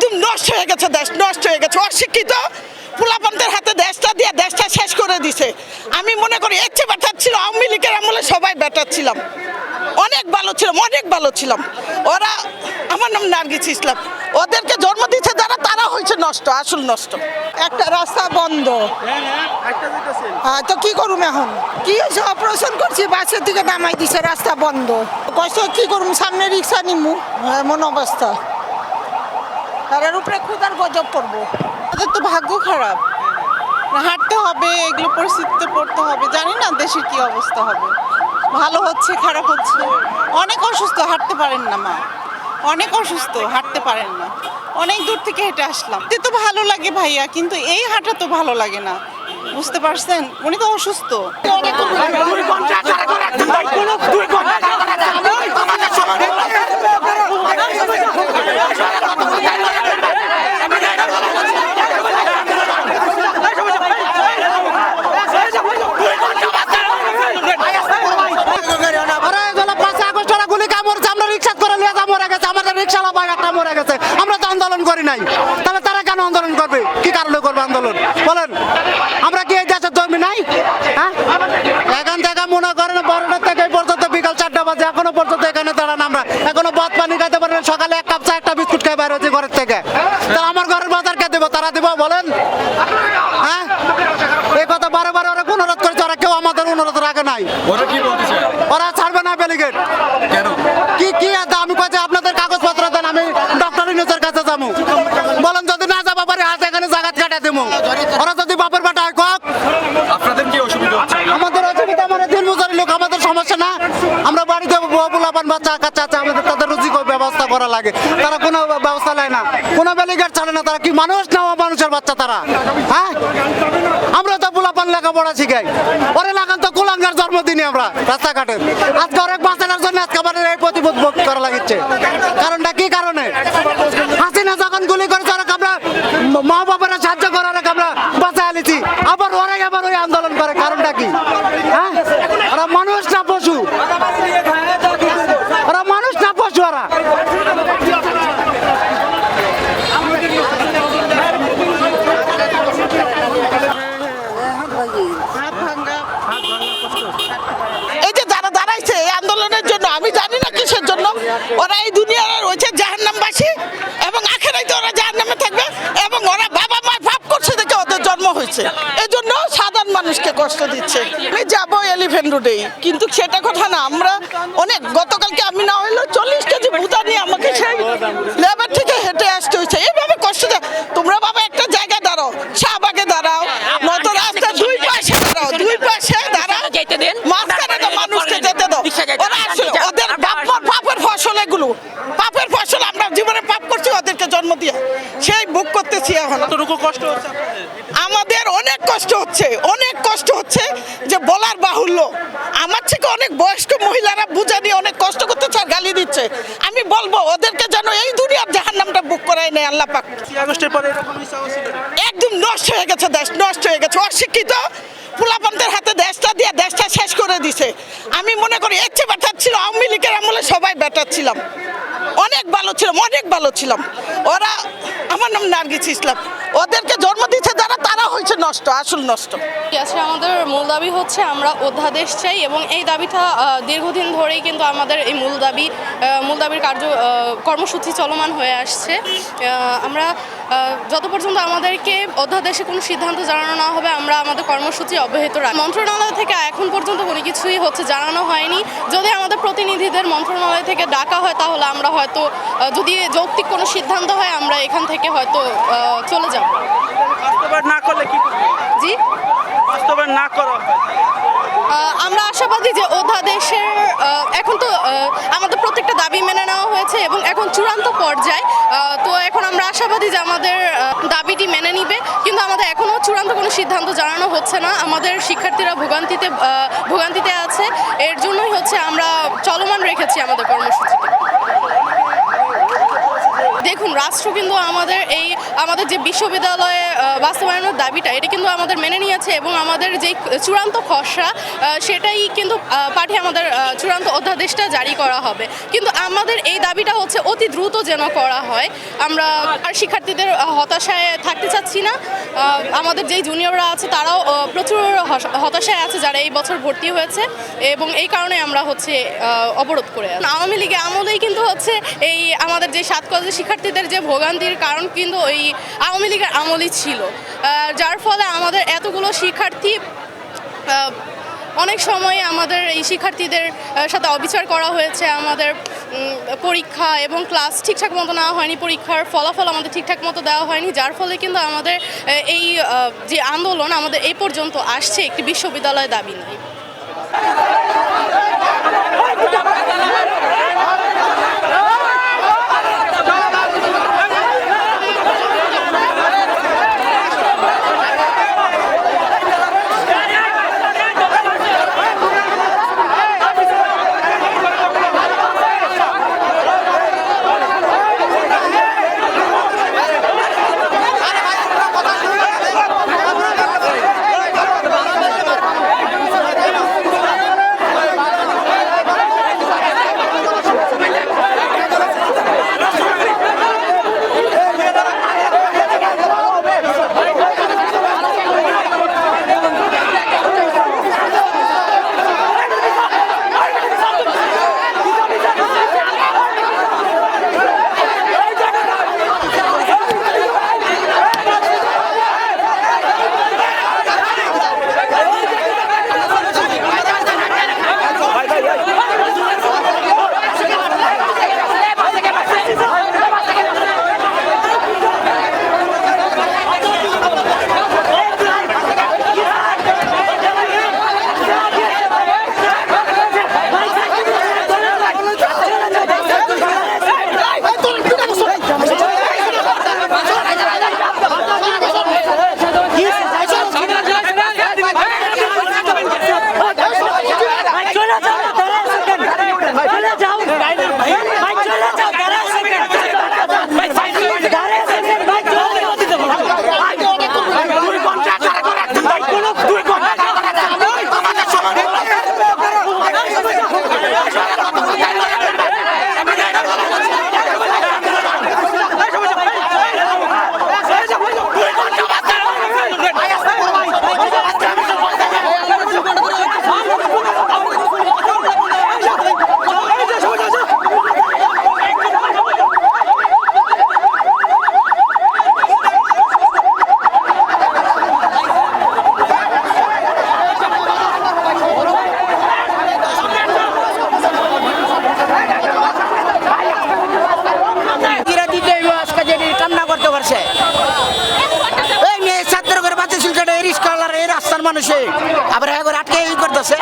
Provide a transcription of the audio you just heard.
একদম নষ্ট হয়ে গেছে দেশ নষ্ট হয়ে গেছে। অশিক্ষিত পোলাপানদের হাতে দেশটা দিয়ে দেশটা শেষ করে দিছে। আমি মনে করি এর চেয়ে বেটার ছিল আওয়ামী লীগের আমলে সবাই বেটার ছিলাম। অনেক ভালো ছিলাম অনেক ভালো ছিলাম। ওরা আমার নাম নার্গিস ইসলাম। ওদেরকে জন্ম দিচ্ছে যারা তারা হয়েছে নষ্ট আসল নষ্ট। একটা রাস্তা বন্ধ। হ্যাঁ তো কি করুম এখন? কি হয়েছে? অপারেশন করছি বাসের দিকে নামাই দিছে রাস্তা বন্ধ। কষ্ট কি করুম? সামনে রিক্সা নিমু। এমন অবস্থা। এর উপরে ক্ষুদার গজব পড়ব ওদের তো ভাগ্য খারাপ। হাঁটতে হবে, এগুলো পরিস্থিতিতে পড়তে হবে। জানি না দেশের কি অবস্থা হবে। ভালো হচ্ছে, খারাপ হচ্ছে। অনেক অসুস্থ, হাঁটতে পারেন না মা। অনেক অসুস্থ, হাঁটতে পারেন না। অনেক দূর থেকে হেঁটে আসলাম। এতে তো ভালো লাগে ভাইয়া, কিন্তু এই হাঁটা তো ভালো লাগে না। বুঝতে পারছেন? উনি তো অসুস্থ। আমরা তো আন্দোলন করি নাই। তাহলে তারা কেন আন্দোলন করবে? কি কারণে করবে আন্দোলন? বলেন আমরা কি এই দেশের জমি নাই হ্যাঁ এখান থেকে মনে করেন বড়টার থেকে এই পর্যন্ত বিকাল এখনও পর্যন্ত এখানে দাঁড়ান আমরা। এখনও ভাত পানি খাইতে পারেন সকালে এক কাপ চা একটা বিস্কুট খাই বাইরে হচ্ছে ঘরের থেকে। তাহলে আমার ঘরের বাজার কে দেবো? তারা দেবো? বলেন। হ্যাঁ? এই কথা বারে বারে ওরা অনুরোধ করেছে ওরা কেউ আমাদের অনুরোধ রাখে নাই। ওরা কি বলতেছে? ওরা ছাড়বে না বেলিগেট। কেন? কি কি আমি কাছে আপনাদের কাগজপত্র দেন আমি ডক্টর ইনুসের কাছে যাব। বলেন যদি না যাবা পারে হাত এখানে জাগাত কাটা দেবো। ওরা যদি বাপের বাটা হয় কক। আপনাদের কি অসুবিধা হচ্ছে? আমাদের অসুবিধা মানে সমস্যা না? আমরা বাড়িতে বলাবান বাচ্চা কাচ্চা আছে আমাদের তাদের রুজি ব্যবস্থা করা লাগে। তারা কোনো ব্যবস্থা নেয় না। কোনো বেলিগেট ছাড়ে না। তারা কি মানুষ না মানুষের বাচ্চা তারা? হ্যাঁ? আমরা তো পোলাপান লেখাপড়া শিখাই। ওরে লাগান তো কুলাঙ্গার জন্মদিনে আমরা রাস্তাঘাটে। আজকে অনেক বাঁচানোর জন্য আজকে আমাদের এই প্রতিবোধ করা লাগিচ্ছে কারণটা কি কারণে? হাসিনা যখন গুলি করেছে, ওরা আমরা মা বাবারা সাহায্য করার আমরা বাঁচা আলিছি আবার ওরাই আবার ওই আন্দোলন করে। কারণটা কি হ্যাঁ ওরা মানুষ না পশু ওরা মানুষ না পশু ওরা হাত ভাঙ্গা এই যে যারা দাঁড়াইছে এই আন্দোলনের জন্য আমি জানি না কিসের জন্য ওরা এই দুনিয়ার রয়েছে জাহান্নামবাসী এবং আখেরাইতে ওরা জাহান্নামে থাকবে এবং ওরা বাবা মা পাপ করছে দেখে ওদের জন্ম হয়েছে। এই জন্য সাধারণ মানুষকে কষ্ট দিচ্ছে। আমি যাব এলিফেন্ট রোডেই। কিন্তু সেটা কথা না, আমরা অনেক গতকালকে আমি না হইলেও চল্লিশ কেজি বুতা নিয়ে আমাকে সেই লেবার থেকে হেঁটে আসতে হয়েছে। এইভাবে কষ্ট দেয়। তোমরা বাবা একটা জায়গায় দাঁড়াও, শাহবাগে দাঁড়াও, নয়তো রাস্তার দুই পাশে দাঁড়াও, দুই পাশে দাঁড়াও যেতে দিন। মাঝখানে তো মানুষকে যেতে দাও রিক্সা যেতে ওরা দিন। আসলে ওদের বাপ পাপের ফসল এগুলো পাপের ফসল আমরা জীবনে পাপ করছি ওদেরকে জন্ম দিয়ে সেই বুক করতেছি এখন কতটুকু কষ্ট হচ্ছে আমাদের অনেক কষ্ট হচ্ছে অনেক কষ্ট হচ্ছে যে বলার বাহুল্য। আমার থেকে অনেক বয়স্ক মহিলারা বুঝা নিয়ে অনেক কষ্ট করতে আর গালি দিচ্ছে। আমি বলব ওদেরকে যেন এই দুনিয়ার জাহার নামটা বুক করাই নেই আল্লাহ পাক। আগস্টের পরে একদম নষ্ট হয়ে গেছে দেশ নষ্ট হয়ে গেছে। অশিক্ষিত পোলাপানদের হাতে দেশটা দিয়ে দেশটা শেষ দিছে। আমি মনে করি এর চেয়ে ছিল আওয়ামী লীগের আমলে সবাই বেটার ছিলাম। অনেক ভালো ছিলাম, অনেক ভালো ছিলাম। ওরা, আমার নাম নার্গিস ইসলাম। ওদেরকে জন্ম দিচ্ছে যারা, তারা হয়েছে নষ্ট, আসল নষ্ট। আছে আমাদের মূল দাবি হচ্ছে আমরা অধ্যাদেশ চাই এবং এই দাবিটা দীর্ঘদিন ধরেই কিন্তু আমাদের এই মূল দাবি মূল দাবির কার্য কর্মসূচি চলমান হয়ে আসছে। আমরা যত পর্যন্ত আমাদেরকে অধ্যাদেশে কোনো সিদ্ধান্ত জানানো না হবে আমরা আমাদের কর্মসূচি অব্যাহত রাখি। মন্ত্রণালয় থেকে এখন পর্যন্ত কোনো কিছুই হচ্ছে জানানো হয়নি। যদি আমাদের প্রতিনিধিদের মন্ত্রণালয় থেকে ডাকা হয় তাহলে আমরা হয়তো যদি যৌক্তিক কোনো সিদ্ধান্ত হয় আমরা এখান থেকে হয়তো চলে যাব। না করলে কি জি? বাস্তবায়ন না করো। আমরা অধ্যাদেশের এখন তো আমাদের প্রত্যেকটা দাবি মেনে নেওয়া হয়েছে এবং এখন চূড়ান্ত পর্যায়ে তো এখন আমরা আশাবাদী যে আমাদের দাবিটি মেনে নিবে, কিন্তু আমাদের এখনও চূড়ান্ত কোনো সিদ্ধান্ত জানানো হচ্ছে না। আমাদের শিক্ষার্থীরা ভোগান্তিতে ভোগান্তিতে আছে। এর জন্যই হচ্ছে আমরা চলমান রেখেছি আমাদের কর্মসূচিকে। দেখুন রাষ্ট্র কিন্তু আমাদের এই, আমাদের যে বিশ্ববিদ্যালয়ে বাস্তবায়নের দাবিটা, এটা কিন্তু আমাদের মেনে নিয়েছে এবং আমাদের যে চূড়ান্ত খসড়া সেটাই কিন্তু পাঠিয়ে আমাদের চূড়ান্ত অধ্যাদেশটা জারি করা হবে। কিন্তু আমাদের এই দাবিটা হচ্ছে অতি দ্রুত যেন করা হয়। আমরা আর শিক্ষার্থীদের হতাশায় থাকতে চাচ্ছি না। আমাদের যেই জুনিয়ররা আছে, তারাও প্রচুর হতাশায় আছে যারা এই বছর ভর্তি হয়েছে এবং এই কারণে আমরা হচ্ছে অবরোধ করে আওয়ামী লীগে আমলেই কিন্তু হচ্ছে এই আমাদের যে সাত কলেজের শিক্ষার্থীদের যে ভোগান্তির কারণ কিন্তু ওই আওয়ামী লীগের আমলই ছিল। যার ফলে আমাদের এতগুলো শিক্ষার্থী অনেক সময় আমাদের এই শিক্ষার্থীদের সাথে অবিচার করা হয়েছে, আমাদের পরীক্ষা এবং ক্লাস ঠিকঠাক মতো নেওয়া হয়নি, পরীক্ষার ফলাফল আমাদের ঠিকঠাক মতো দেওয়া হয়নি, যার ফলে কিন্তু আমাদের এই যে আন্দোলন আমাদের এই পর্যন্ত আসছে, একটি বিশ্ববিদ্যালয় দাবি নিয়ে। মানুষে। আবার হ্যাঁ একবার আটকে ই করতেছে।